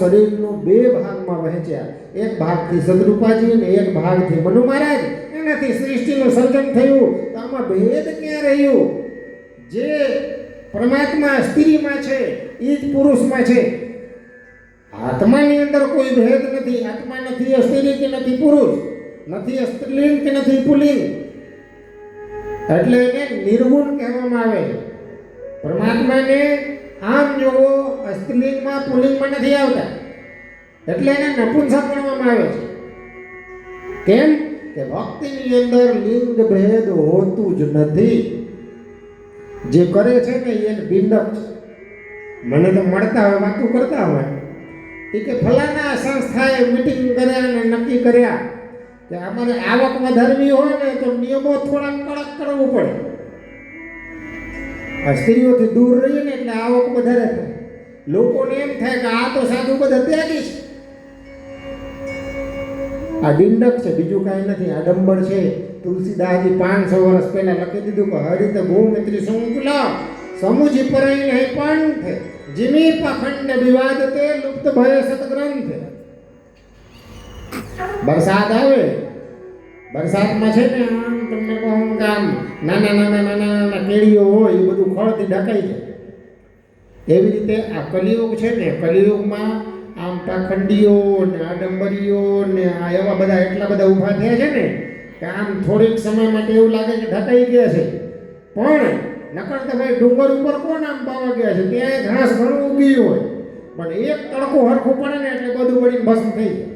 શરીરનો બે ભાગમાં વહેંચ્યા એક ભાગથી સદરૂપાજી અને એક ભાગથી મનુ મહારાજ. એનાથી સૃષ્ટિનું સર્જન થયું. તો આમાં ભેદ ક્યાં રહ્યું? જે પરમાત્મા સ્ત્રીમાં છે એ જ પુરુષમાં છે. આત્માની અંદર કોઈ ભેદ નથી. આત્મા નથી સ્ત્રી કે નથી પુરુષ. નથી સ્ત્રીલિંગ કે નથી પુલિંગ. એટલે એને નિર્ગુણ કહેવામાં આવે છે. પરમાત્માને આમ જોવો સ્ત્રીલિંગમાં પુલ્લિંગમાં નથી આવતા. એટલે એને નપુંસક ગણવામાં આવે છે. કેમ? કે ભક્તિની અંદર લિંગ ભેદ હોતું જ નથી. જે કરે છે ને એ બિંદક મને તો મળતા હોય, વાતું કરતા હોય. એ કે ફલાના સંસ્થાએ મિટિંગ કર્યા અને નક્કી કર્યા કે અમારે આવક વધારવી હોય ને તો નિયમો થોડા કડક કરવું પડે. સ્ત્રીઓથી દૂર રહીએ ને એટલે આવક વધારે થાય. લોકોને એમ થાય કે આ તો સાધુ બધા ત્યાગી છે. આ ડિંડક છે, બીજું કાંઈ નથી. આડંબર છે. તુલસીદાસજી પાંચસો વર્ષ પહેલા લખી દીધું કે હરિત ભૂમિત્રી સંકુલા સમુજી પરઈ નહીં પંથ જીમી પાખંડ વિવાદ તે લુપ્ત ભય સતગ્રંથ વરસાદ આવે વરસાદમાં છે ને આમ તમને કહું કે આમ નાના નાના નાના નાના કેળીઓ હોય એ બધું ખળથી ઢકાઈ જાય. એવી રીતે આ કલિયુગ છે ને, કલિયુગમાં આમ પાખંડીઓ ને આડંબરીઓ ને આ એવા બધા એટલા બધા ઊભા થયા છે ને કે આમ થોડીક સમય માટે એવું લાગે કે ઢકાઈ ગયા છે. પણ નકર તો ભાઈ ડુંગર ઉપર કોણ આમ પાવા ગયા છે? ત્યાં ઘાસ ઘણું ઉગી હોય. પણ એક તડકો હરખું પડે ને એટલે બધું પડીને ભસ્મ થઈ જાય.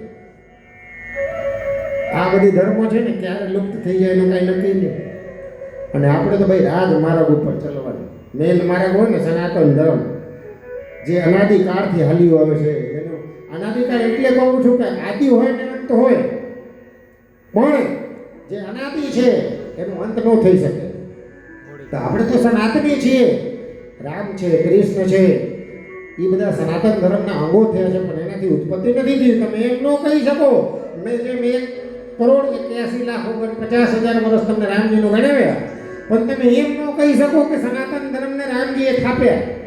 બધી ધર્મો છે ને ક્યારે લુપ્ત થઈ જાય એનું કાંઈ નક્કી નહીં. અને આપણે તો ભાઈ રાજ માર્ગ ઉપર ચલવાનું. મેન માર્ગ હોય ને સનાતન ધર્મ, જે અનાદિકાળથી હાલ્યું આવે છે, એનો અનાદિકાળ એટલે કહું છું કે આદિ હોય ને અંત હોય. પણ જે અનાદિ છે, એનું અંત ન થઈ શકે. તો આપણે તો સનાતની છીએ. રામ છે, કૃષ્ણ છે એ બધા સનાતન ધર્મના અંગો થયા છે, પણ એનાથી ઉત્પત્તિ નથી થઈ તમે એમ ન કહી શકો. મેં જેમ એક કરોડ એક્યાસી લાખ ઓગણ પચાસ હજાર વર્ષ તમને રામજીનો ગણાવ્યા. પણ તમે એમ ન કહી શકો કે સનાતન ધર્મને રામજીએ થાપ્યા